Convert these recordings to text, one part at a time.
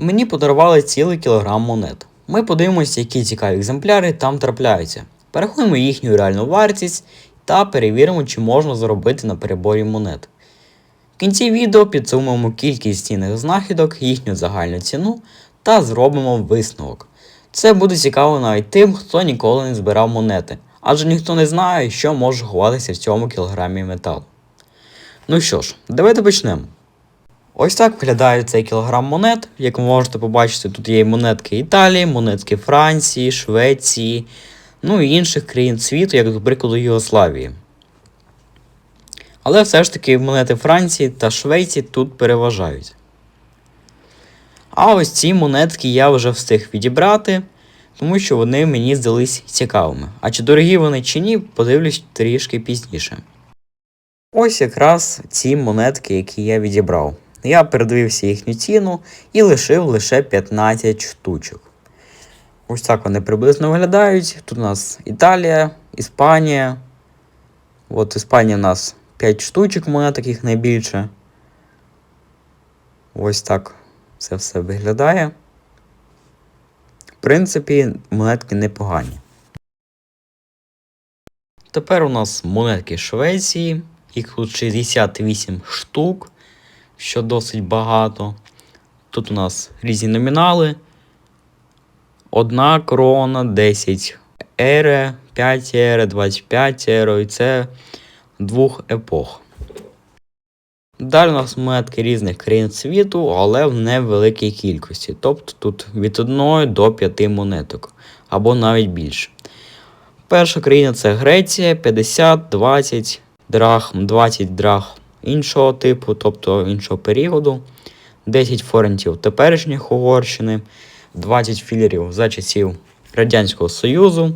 Мені подарували цілий кілограм монет. Ми подивимося, які цікаві екземпляри там трапляються. Перерахуємо їхню реальну вартість та перевіримо, чи можна заробити на переборі монет. В кінці відео підсумуємо кількість цінних знахідок, їхню загальну ціну та зробимо висновок. Це буде цікаво навіть тим, хто ніколи не збирав монети, адже ніхто не знає, що може ховатися в цьому кілограмі металу. Ну що ж, давайте почнемо. Ось так виглядає цей кілограм монет. Як ви можете побачити, тут є і монетки Італії, монетки Франції, Швеції, ну і інших країн світу, як до прикладу Югославії. Але все ж таки монети Франції та Швеції тут переважають. А ось ці монетки я вже встиг відібрати, тому що вони мені здались цікавими. А чи дорогі вони чи ні, подивлюсь трішки пізніше. Ось якраз ці монетки, які я відібрав. Я передивився їхню ціну і лишив лише 15 штучок. Ось так вони приблизно виглядають. Тут у нас Італія, Іспанія. От Іспанія у нас 5 штучок монеток, їх найбільше. Ось так це все виглядає. В принципі, монетки непогані. Тепер у нас монетки Швеції. Їх тут 68 штук, що досить багато. Тут у нас різні номінали. Одна крона, 10 ере, 5 ере, 25 ере, і це двох епох. Далі у нас монетки різних країн світу, але в невеликій кількості. Тобто тут від 1 до 5 монеток, або навіть більше. Перша країна це Греція, 50, 20 драхм, 20 драхм іншого типу, тобто іншого періоду, 10 форентів теперішніх Угорщини, 20 філерів за часів Радянського Союзу.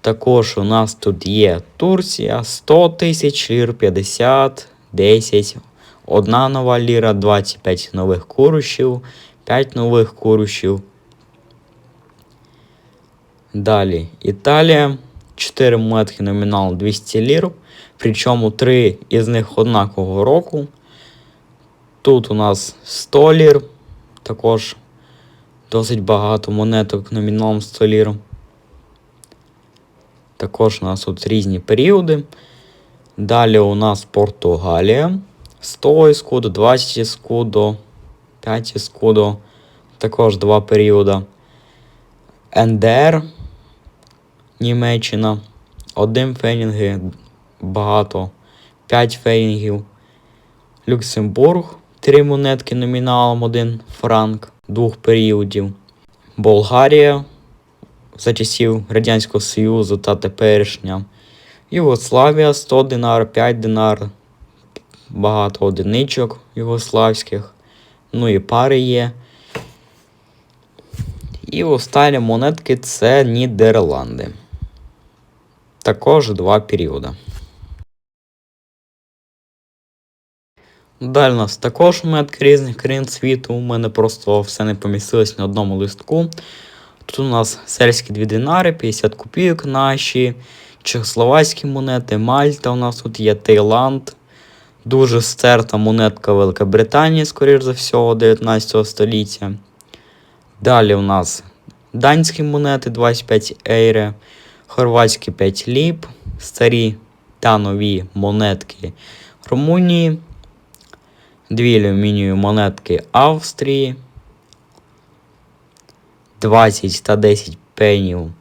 Також у нас тут є Турція, 100 тисяч лір, 50, 10, одна нова ліра, 25 нових курушів, 5 нових курушів. Далі Італія, 4 монетки номінал 200 лір, причому 3 із них однакового року. Тут у нас 100 лір, також досить багато монеток номіналом 100 лір. Також у нас тут різні періоди. Далі у нас Португалія. 100 ескудо, 20 ескудо, 5 ескудо. Також два періоди. НДР Німеччина. Один фенінги багато. 5 фенінгів. Люксембург. Три монетки номіналом 1 франк двох періодів. Болгарія за часів Радянського Союзу та теперішня. Югославія 100 динар, 5 динар, багато одиничок югославських. Ну і пари є. І останні монетки це Нідерланди. Також два періоди. Далі у нас також монетки різних країн світу. У мене просто все не помістилось на одному листку. Тут у нас сельські дві динари, 50 копійок наші, чехословацькі монети, Мальта у нас тут є Таїланд. Дуже стерта монетка Великобританії, скоріш за всього, 19 століття. Далі у нас данські монети 25 ейре, хорватські 5 ліп, старі та нові монетки Румунії, дві алюмінієві монетки Австрії. 20 та 10 пенів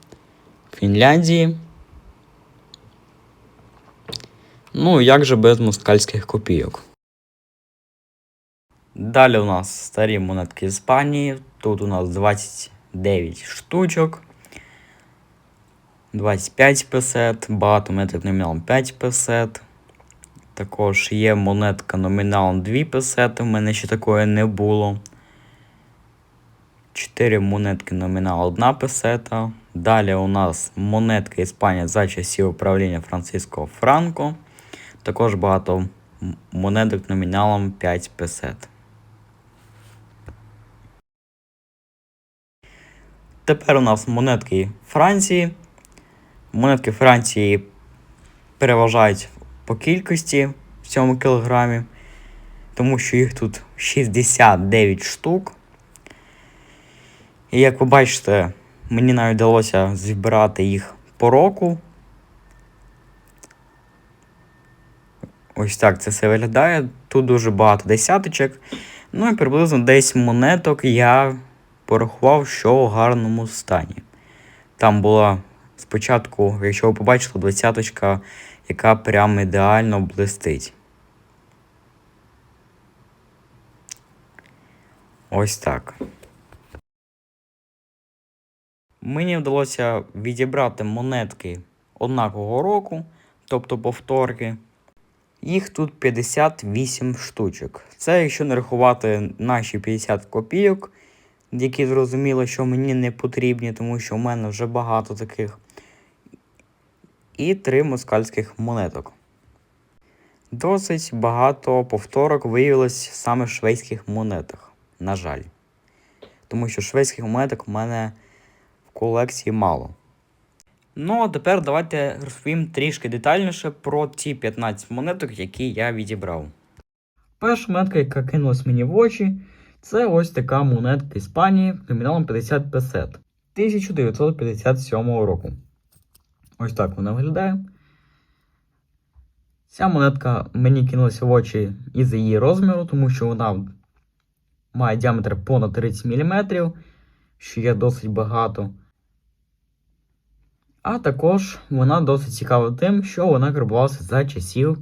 Фінляндії. Ну, як же без москальських копійок. Далі у нас старі монетки Іспанії. Тут у нас 29 штучок. 25 песет, багато монеток номіналом 5 песет. Також є монетка номіналом 2 песети, в мене ще такої не було. 4 монетки номінал 1 песета. Далі у нас монетка Іспанія за часів управління Франциско Франко. Також багато монеток номіналом 5 песет. Тепер у нас монетки Франції. Монетки Франції переважають по кількості в цьому кілограмі, тому що їх тут 69 штук. І як ви бачите, мені навіть вдалося зібрати їх по року. Ось так це все виглядає. Тут дуже багато десяточок. Ну і приблизно десь монеток я порахував, що в гарному стані. Там була спочатку, якщо ви побачили, двадцяточка, яка прям ідеально блистить. Ось так. Мені вдалося відібрати монетки однакового року, тобто повторки. Їх тут 58 штучок. Це якщо не рахувати наші 50 копійок, які зрозуміло, що мені не потрібні, тому що в мене вже багато таких. І три москальських монеток. Досить багато повторок виявилось саме в шведських монетах. На жаль. Тому що шведських монеток у мене в колекції мало. Ну, а тепер давайте розповім трішки детальніше про ці 15 монеток, які я відібрав. Перша монетка, яка кинулась мені в очі, це ось така монетка Іспанії номіналом 50 песет 1957 року. Ось так вона виглядає. Ця монетка мені кинулася в очі із її розміру, тому що вона має діаметр понад 30 мм, що є досить багато. А також вона досить цікава тим, що вона карбувалася за часів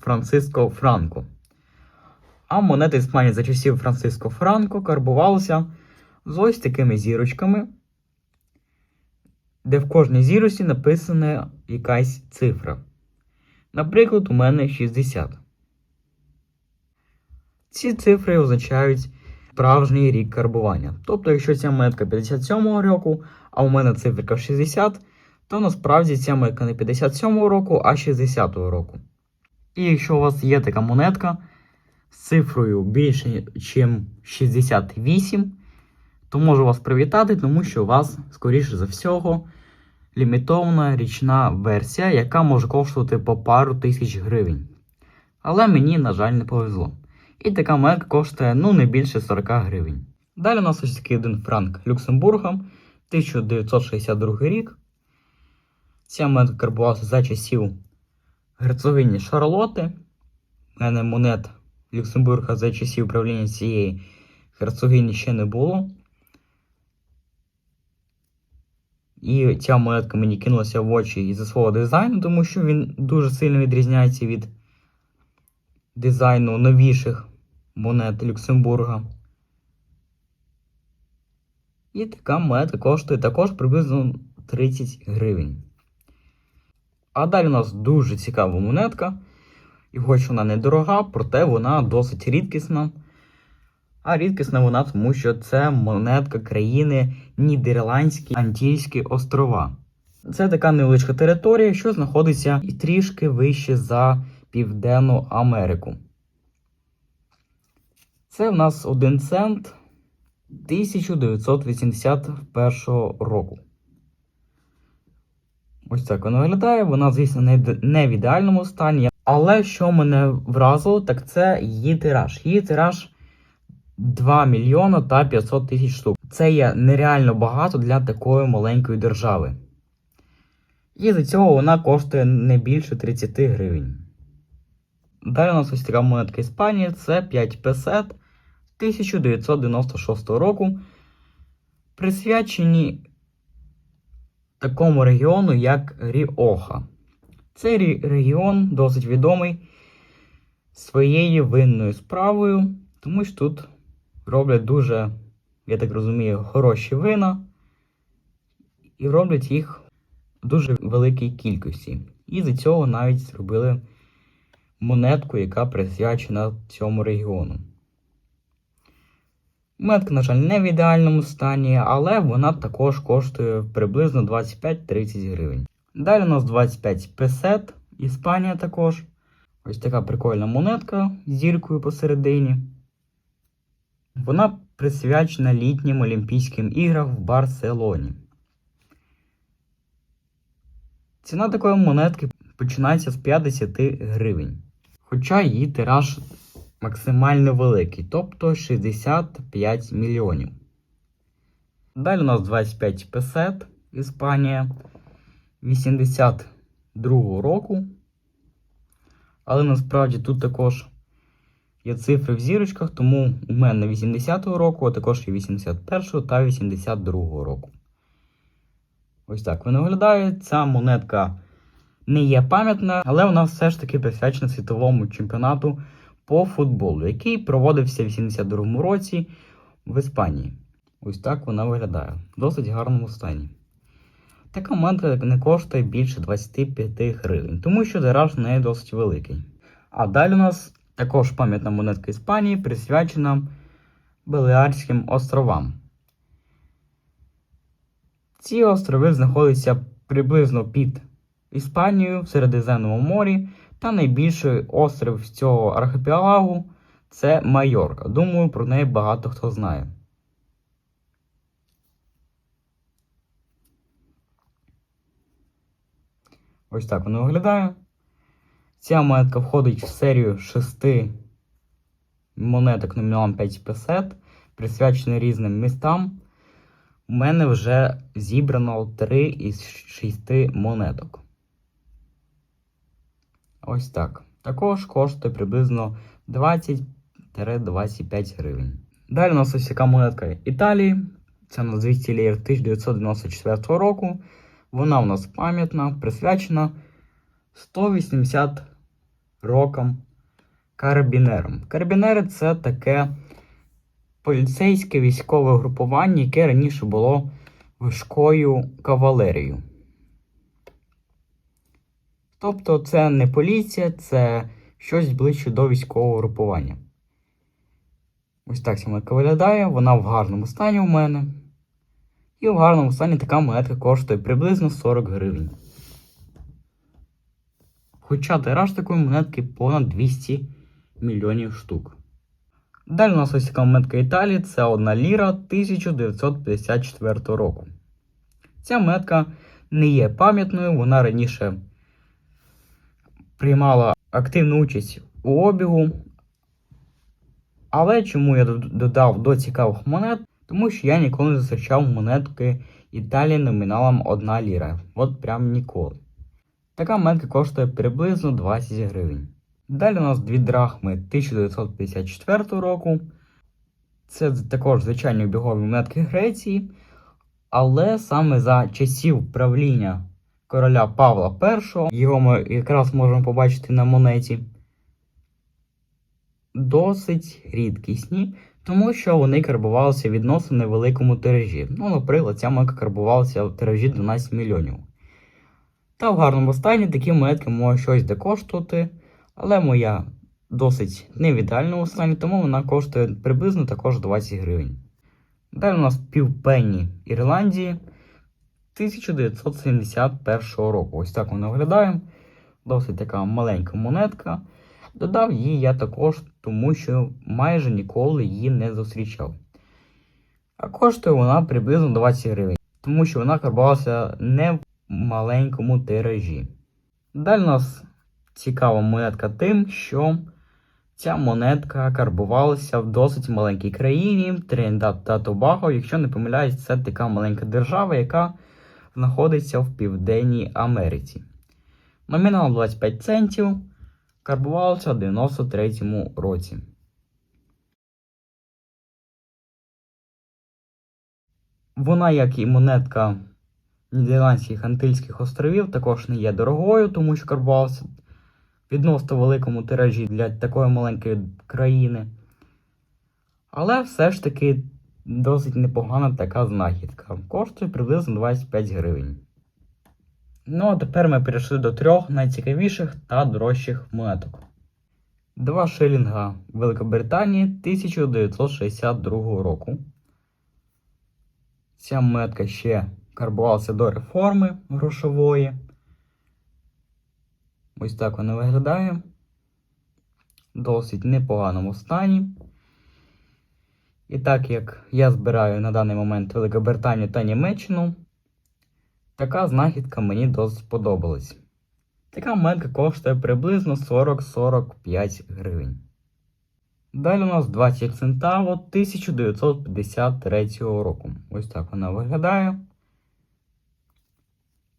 Франциско Франко. А монети Іспанії за часів Франциско Франко карбувалися з ось такими зірочками, де в кожній зірочці написана якась цифра. Наприклад, у мене 60. Ці цифри означають справжній рік карбування. Тобто, якщо ця монетка 57-го року, а у мене циферка 60, то насправді ця монетка не 57-го року, а 60-го року. І якщо у вас є така монетка з цифрою більше, ніж 68, то можу вас привітати, тому що у вас, скоріше за всього, лімітована річна версія, яка може коштувати по пару тисяч гривень. Але мені, на жаль, не повезло. І така монетка коштує ну не більше 40 гривень. Далі у нас ось такий один франк Люксембурга, 1962 рік. Ця монетка карбувалася за часів герцогині Шарлоти. У мене монет Люксембурга за часів правління цієї герцогині ще не було. І ця монетка мені кинулася в очі із-за свого дизайну, тому що він дуже сильно відрізняється від дизайну новіших монет Люксембурга. І така монета коштує також приблизно 30 гривень. А далі у нас дуже цікава монетка. І хоч вона недорога, проте вона досить рідкісна. А рідкісна вона, тому що це монетка країни Нідерландські Антільські острова. Це така невеличка територія, що знаходиться і трішки вище за Південну Америку. Це в нас 1 цент 1981 року. Ось так вона виглядає. Вона, звісно, не в ідеальному стані. Але що мене вразило, так це її тираж. Її тираж 2 мільйона та 500 тисяч штук. Це є нереально багато для такої маленької держави. І за цього вона коштує не більше 30 гривень. Далі у нас ось така монетка Іспанії це 5 песет 1996 року, присвячені такому регіону, як Ріоха. Цей регіон досить відомий своєю винною справою, тому що тут роблять дуже, я так розумію, хороші вина і роблять їх в дуже великій кількості. І за цього навіть зробили монетку, яка присвячена цьому регіону. Монетка, на жаль, не в ідеальному стані, але вона також коштує приблизно 25-30 гривень. Далі у нас 25 песет, Іспанія також. Ось така прикольна монетка з зіркою посередині. Вона присвячена літнім Олімпійським іграм в Барселоні. Ціна такої монетки починається з 50 гривень. Хоча її тираж максимально великий, тобто 65 мільйонів. Далі у нас 25 песет, Іспанія 82 року. Але насправді тут також є цифри в зірочках, тому у мене 80-го року, а також і 81-го та 82-го року. Ось так вона виглядає. Ця монетка не є пам'ятна, але вона все ж таки присвячена світовому чемпіонату по футболу, який проводився в 82-му році в Іспанії. Ось так вона виглядає. В досить гарному стані. Така монетка не коштує більше 25 гривень, тому що тираж в неї досить великий. А далі у нас також пам'ятна монетка Іспанії, присвячена Балеарським островам. Ці острови знаходяться приблизно під Іспанією в Середземному морі, та найбільший острів з цього архіпелагу це Майорка. Думаю, про неї багато хто знає. Ось так воно виглядає. Ця монетка входить в серію шести монеток номіналом 5 песет, присвячені різним містам. У мене вже зібрано 3 із 6 монеток. Ось так. Також коштує приблизно 20-25 гривень. Далі у нас ось така монетка Італії. Це на 200 ліїв 1994 року. Вона у нас пам'ятна, присвячена 180 рокам карабінерам. Карабінери це таке поліцейське військове групування, яке раніше було важкою кавалерією. Тобто це не поліція, це щось ближче до військового групування. Ось так монетка виглядає, вона в гарному стані у мене. І в гарному стані така монетка коштує приблизно 40 гривень. Хоча тираж такої монетки понад 200 мільйонів штук. Далі у нас ось така монетка Італії, це одна ліра 1954 року. Ця монетка не є пам'ятною, вона раніше приймала активну участь у обігу. Але чому я додав до цікавих монет? Тому що я ніколи не зустрічав монетки Італії номіналом 1 ліра. От прям ніколи. Така монетка коштує приблизно 20 гривень. Далі у нас дві драхми 1954 року. Це також звичайні обігові монетки Греції. Але саме за часів правління короля Павла І, його ми якраз можемо побачити на монеті, досить рідкісні, тому що вони карбувалися відносно невеликому тиражі. Ну, наприклад, ця монетка карбувалася в тиражі 12 мільйонів. Та в гарному стані такі монетки можуть щось докоштувати, але моя досить не в ідеальному стані, тому вона коштує приблизно також 20 гривень. Далі у нас півпенні Ірландії 1971 року. Ось так вона виглядає. Досить така маленька монетка. Додав її я також, тому що майже ніколи її не зустрічав. А коштує вона приблизно 20 гривень, тому що вона карбувалася не в маленькому тиражі. Далі нас цікава монетка тим, що ця монетка карбувалася в досить маленькій країні Тринидад та Тобаго. Якщо не помиляюсь, це така маленька держава, яка знаходиться в Південній Америці. Номінал 25 центів карбувалася в 93 році. Вона, як і монетка Нідерландських Антильських островів, також не є дорогою, тому що карбувалася відносно великому тиражі для такої маленької країни. Але все ж таки досить непогана така знахідка. Коштує приблизно 25 гривень. Ну, а тепер ми перейшли до трьох найцікавіших та дорожчих монеток. Два шилінга Великобританії 1962 року. Ця монетка ще карбувалася до реформи грошової. Ось так вона виглядає. Досить непоганому стані. І так як я збираю на даний момент Великобританію та Німеччину, така знахідка мені досить сподобалась. Така монетка коштує приблизно 40-45 гривень. Далі у нас 20 центаво 1953 року. Ось так вона виглядає.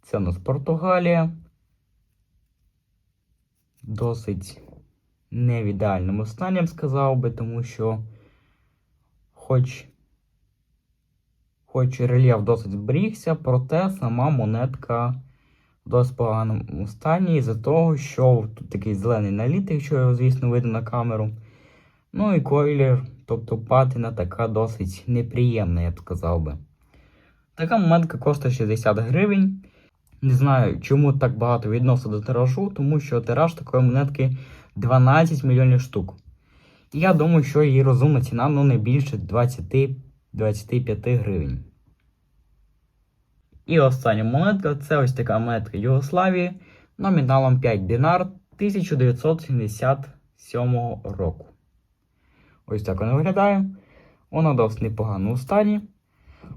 Це у нас Португалія. Досить не в ідеальному стані, сказав би, тому що хоч, хоч рельєф досить зберігся, проте сама монетка в досить поганому стані із-за того, що тут такий зелений наліт, якщо його, звісно, видно на камеру. Ну і койлер, тобто патина така досить неприємна, я б сказав би. Така монетка коштує 60 гривень. Не знаю, чому так багато відносно до тиражу, тому що тираж такої монетки 12 мільйонів штук. І я думаю, що її розумна ціна ну, не більше 20-25 гривень. І остання монетка це ось така монетка Югославії номіналом 5 динар 1977 року. Ось так вона виглядає. Вона досить непоганому стані.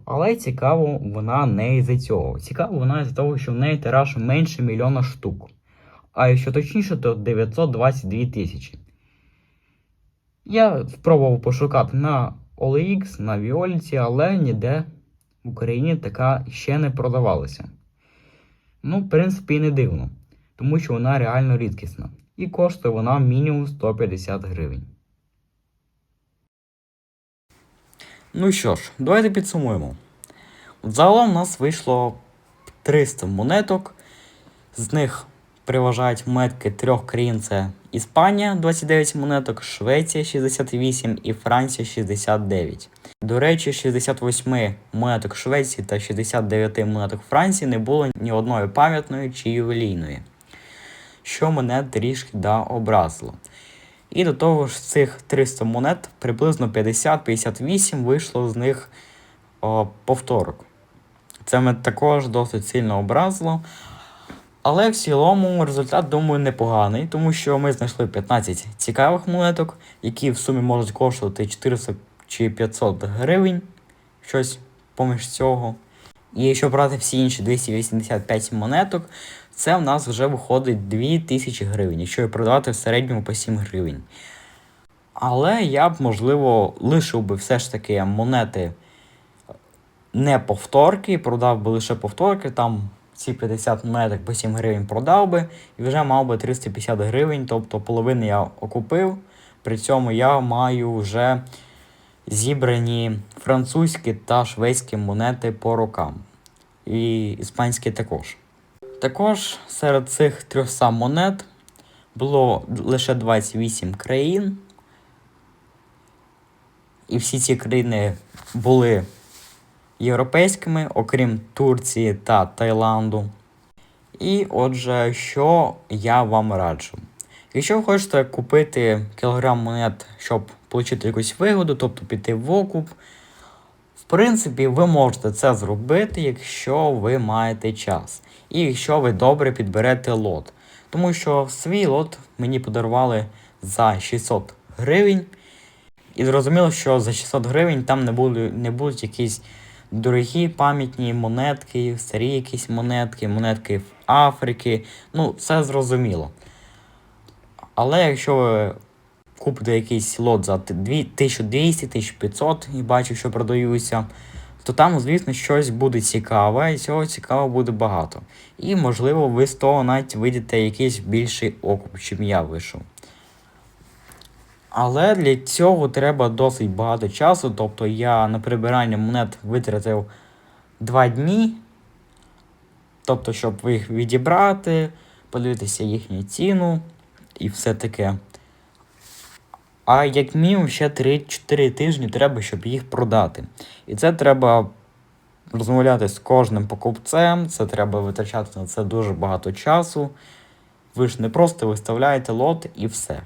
Але цікаво, вона не із-за цього. Цікаво вона із-за того, що в неї тираж менше мільйона штук. А якщо точніше, то 922 тисячі. Я спробував пошукати на OLX, на Віоліці, але ніде в Україні така ще не продавалася. Ну, в принципі, і не дивно, тому що вона реально рідкісна. І коштує вона мінімум 150 гривень. Ну що ж, давайте підсумуємо. Загалом у нас вийшло 300 монеток. З них переважають монетки трьох країн: це Іспанія 29 монеток, Швеція 68 і Франція 69. До речі, 68 монеток Швеції та 69 монеток Франції не було ні одної пам'ятної чи ювелійної, що мене трішки да образило. І до того ж, цих 300 монет приблизно 50-58 вийшло з них о, повторок. Це мене також досить сильно образило. Але в цілому результат, думаю, непоганий, тому що ми знайшли 15 цікавих монеток, які в сумі можуть коштувати 400 чи 500 гривень, щось поміж цього. І якщо брати всі інші 285 монеток, це в нас вже виходить 2000 гривень, якщо її продавати в середньому по 7 гривень. Але я б, можливо, лишив би все ж таки монети не повторки, продав би лише повторки, там ці 50 монеток по 7 гривень продав би і вже мав би 350 гривень, тобто половину я окупив. При цьому я маю вже зібрані французькі та шведські монети по рокам. І іспанські також. Також серед цих 300 монет було лише 28 країн. І всі ці країни були європейськими, окрім Турції та Таїланду. І отже, що я вам раджу? Якщо ви хочете купити кілограм монет, щоб отримати якусь вигоду, тобто піти в окуп, в принципі, ви можете це зробити, якщо ви маєте час. І якщо ви добре підберете лот. Тому що свій лот мені подарували за 600 гривень. І зрозуміло, що за 600 гривень там не будуть, не будуть якісь дорогі пам'ятні монетки, старі якісь монетки, монетки в Африки. Ну, все зрозуміло. Але якщо ви купите якийсь лот за 1200-1500 і бачу, що продаються, то там, звісно, щось буде цікаве, і цього цікавого буде багато. І, можливо, ви з того навіть вийдете якийсь більший окуп, чим я вийшов. Але для цього треба досить багато часу. Тобто я на прибирання монет витратив 2 дні. Тобто, щоб їх відібрати, подивитися їхню ціну і все таке. А як мінімум ще 3-4 тижні треба, щоб їх продати. І це треба розмовляти з кожним покупцем, це треба витрачати на це дуже багато часу. Ви ж не просто виставляєте лот і все.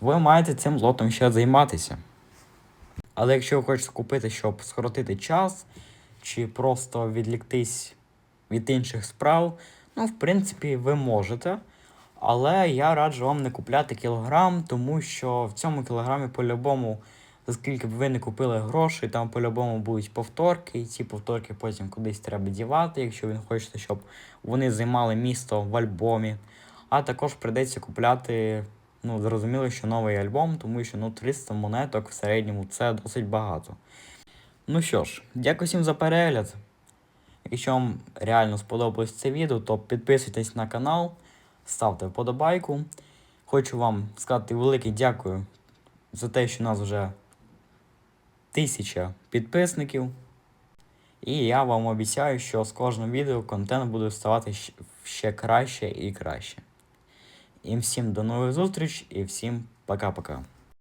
Ви маєте цим лотом ще займатися. Але якщо ви хочете купити, щоб скоротити час, чи просто відліктись від інших справ, ну, в принципі, ви можете. Але я раджу вам не купляти кілограм, тому що в цьому кілограмі по-любому, оскільки б ви не купили грошей, там по-любому будуть повторки, і ці повторки потім кудись треба дівати, якщо ви хочете, щоб вони займали місто в альбомі. А також прийдеться купляти ну, зрозуміло, що новий альбом, тому що ну, 300 монеток в середньому це досить багато. Ну що ж, дякую всім за перегляд. Якщо вам реально сподобалось це відео, то підписуйтесь на канал, ставте вподобайку. Хочу вам сказати велике дякую за те, що у нас вже тисяча підписників. І я вам обіцяю, що з кожним відео контент буде ставати ще краще і краще. І всім до нових зустріч і всім пока-пока.